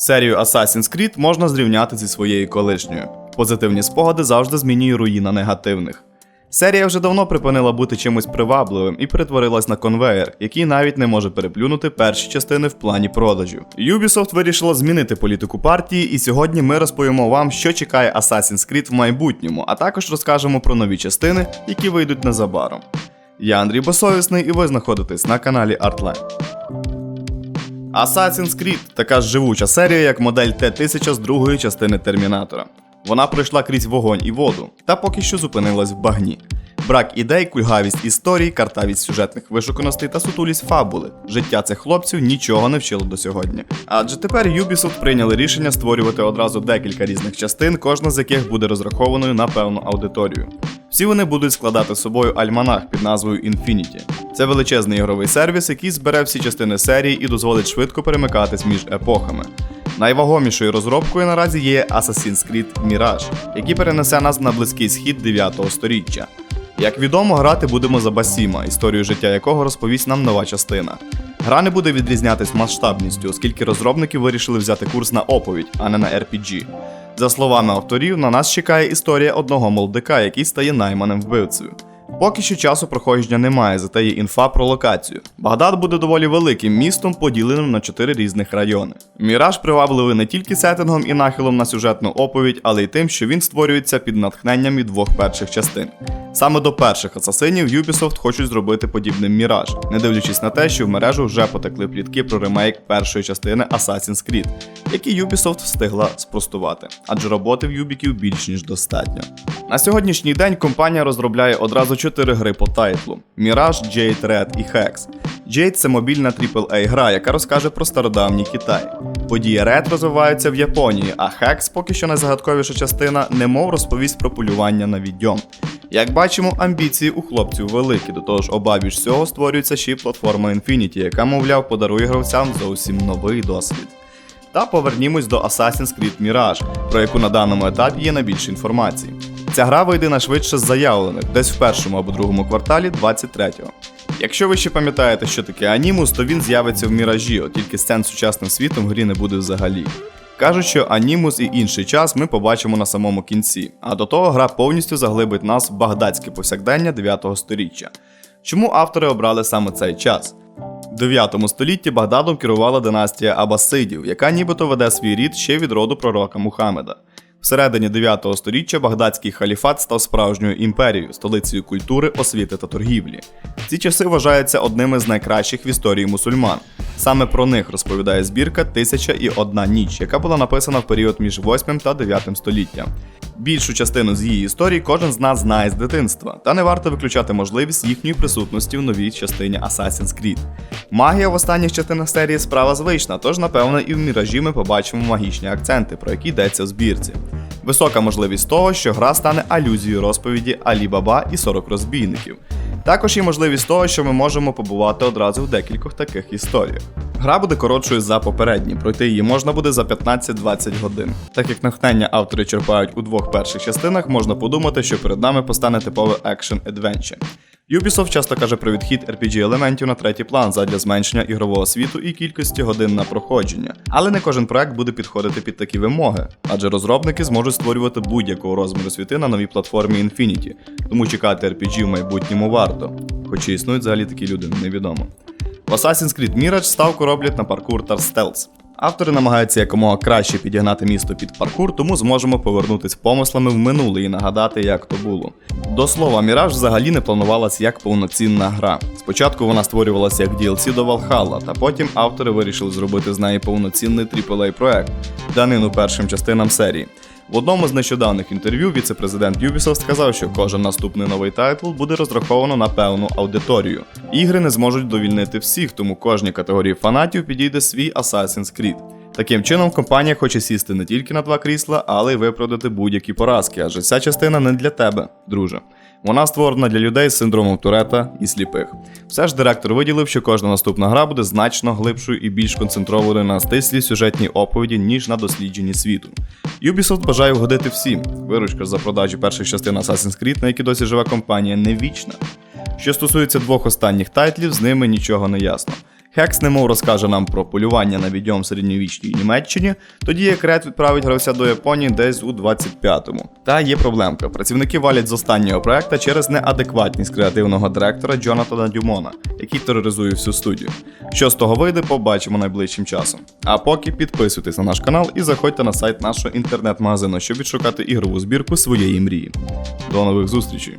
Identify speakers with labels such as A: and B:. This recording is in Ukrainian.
A: Серію Assassin's Creed можна зрівняти зі своєю колишньою. Позитивні спогади завжди змінює руїна негативних. Серія вже давно припинила бути чимось привабливим і перетворилась на конвеєр, який навіть не може переплюнути перші частини в плані продажів. Ubisoft вирішила змінити політику партії, і сьогодні ми розповімо вам, що чекає Assassin's Creed в майбутньому, а також розкажемо про нові частини, які вийдуть незабаром. Я Андрій Босовісний, і ви знаходитесь на каналі Artline. Assassin's Creed така ж живуча серія, як модель Т-1000 з другої частини Термінатора. Вона пройшла крізь вогонь і воду, та поки що зупинилась в багні. Брак ідей, кульгавість історій, картавість сюжетних вишуканостей та сутулість фабули. Життя цих хлопців нічого не вчило до сьогодні. Адже тепер Ubisoft прийняли рішення створювати одразу декілька різних частин, кожна з яких буде розрахованою на певну аудиторію. Всі вони будуть складати з собою альманах під назвою Infinity. Це величезний ігровий сервіс, який збере всі частини серії і дозволить швидко перемикатись між епохами. Найвагомішою розробкою наразі є Assassin's Creed Mirage, який перенесе нас на близький схід 9 століття. Як відомо, грати будемо за Басіма, історію життя якого розповість нам нова частина. Гра не буде відрізнятись масштабністю, оскільки розробники вирішили взяти курс на оповідь, а не на RPG. За словами авторів, на нас чекає історія одного молодика, який стає найманим вбивцею. Поки що часу проходження немає, зате є інфа про локацію. Багдад буде доволі великим містом, поділеним на чотири різних райони. Міраж привабливий не тільки сеттингом і нахилом на сюжетну оповідь, але й тим, що він створюється під натхненням від двох перших частин. Саме до перших асасинів Ubisoft хочуть зробити подібним міраж, не дивлячись на те, що в мережу вже потекли плітки про ремейк першої частини Assassin's Creed, які Ubisoft встигла спростувати, адже роботи в Юбіків більш ніж достатньо. На сьогоднішній день компанія розробляє одразу чотири гри по тайтлу: Mirage, Jade, Red і Hex. Jade – це мобільна AAA гра, яка розкаже про стародавній Китай. Події Red розвиваються в Японії, а Hex, поки що найзагадковіша частина, немов розповість про полювання на відьом. Як бачимо, амбіції у хлопців великі, до того ж обабіч всього створюється ще й платформа Infinity, яка, мовляв, подарує гравцям зовсім новий досвід. Та повернімось до Assassin's Creed Mirage, про яку на даному етапі є найбільше інформації. Ця гра вийде на швидше з заявлених, десь в першому або другому кварталі 23-го. Якщо ви ще пам'ятаєте, що таке анімус, то він з'явиться в міражі, от тільки сцен з сучасним світом в грі не буде взагалі. Кажуть, що анімус і інший час ми побачимо на самому кінці, а до того гра повністю заглибить нас в багдадське повсякдення 9 століття. Чому автори обрали саме цей час? 9 столітті Багдадом керувала династія Абасидів, яка нібито веде свій рід ще від роду пророка Мухаммеда. Всередині 9 століття багдадський халіфат став справжньою імперією, столицею культури, освіти та торгівлі. Ці часи вважаються одними з найкращих в історії мусульман. Саме про них розповідає збірка Тисяча і одна ніч, яка була написана в період між 8 та 9 століттям. Більшу частину з її історії кожен з нас знає з дитинства, та не варто виключати можливість їхньої присутності в новій частині Assassin's Creed. Магія в останніх частинах серії справа звична, тож напевно і в міражі ми побачимо магічні акценти, про які йдеться в збірці. Висока можливість того, що гра стане алюзією розповіді Алі Баба і 40 розбійників. Також є можливість того, що ми можемо побувати одразу в декількох таких історіях. Гра буде коротшою за попередні, пройти її можна буде за 15-20 годин. Так як натхнення автори черпають у двох перших частинах, можна подумати, що перед нами постане типове adventure Ubisoft часто каже про відхід RPG-елементів на третій план задля зменшення ігрового світу і кількості годин на проходження. Але не кожен проект буде підходити під такі вимоги, адже розробники зможуть створювати будь-якого розміру світи на новій платформі Infinity, тому чекати RPG в майбутньому варто. Хоч існують взагалі такі люди, невідомо. В Assassin's Creed Mirage ставку роблять на паркур та стелс. Автори намагаються якомога краще підігнати місто під паркур, тому зможемо повернутися помислами в минуле і нагадати, як то було. До слова, Міраж взагалі не планувалась як повноцінна гра. Спочатку вона створювалася як DLC до Valhalla, та потім автори вирішили зробити з неї повноцінний AAA проект, данину першим частинам серії. В одному з нещодавних інтерв'ю віце-президент Ubisoft сказав, що кожен наступний новий тайтл буде розраховано на певну аудиторію. Ігри не зможуть довільнити всіх, тому кожній категорії фанатів підійде свій Assassin's Creed. Таким чином, компанія хоче сісти не тільки на два крісла, але й виправдати будь-які поразки, адже ця частина не для тебе, друже. Вона створена для людей з синдромом Турета і сліпих. Все ж директор виділив, що кожна наступна гра буде значно глибшою і більш концентрованою на стислій сюжетній оповіді, ніж на дослідженні світу. Ubisoft бажає вгодити всім. Виручка за продажі перших частин Assassin's Creed, на які досі живе компанія, не вічна. Що стосується двох останніх тайтлів, з ними нічого не ясно. Хекс немов розкаже нам про полювання на відьом середньовічній Німеччині, тоді як Ред відправить гравця до Японії десь у 25-му. Та є проблемка. Працівники валять з останнього проекта через неадекватність креативного директора Джонатана Дюмона, який тероризує всю студію. Що з того вийде, побачимо найближчим часом. А поки підписуйтесь на наш канал і заходьте на сайт нашого інтернет-магазину, щоб відшукати ігрову збірку своєї мрії. До нових зустрічей!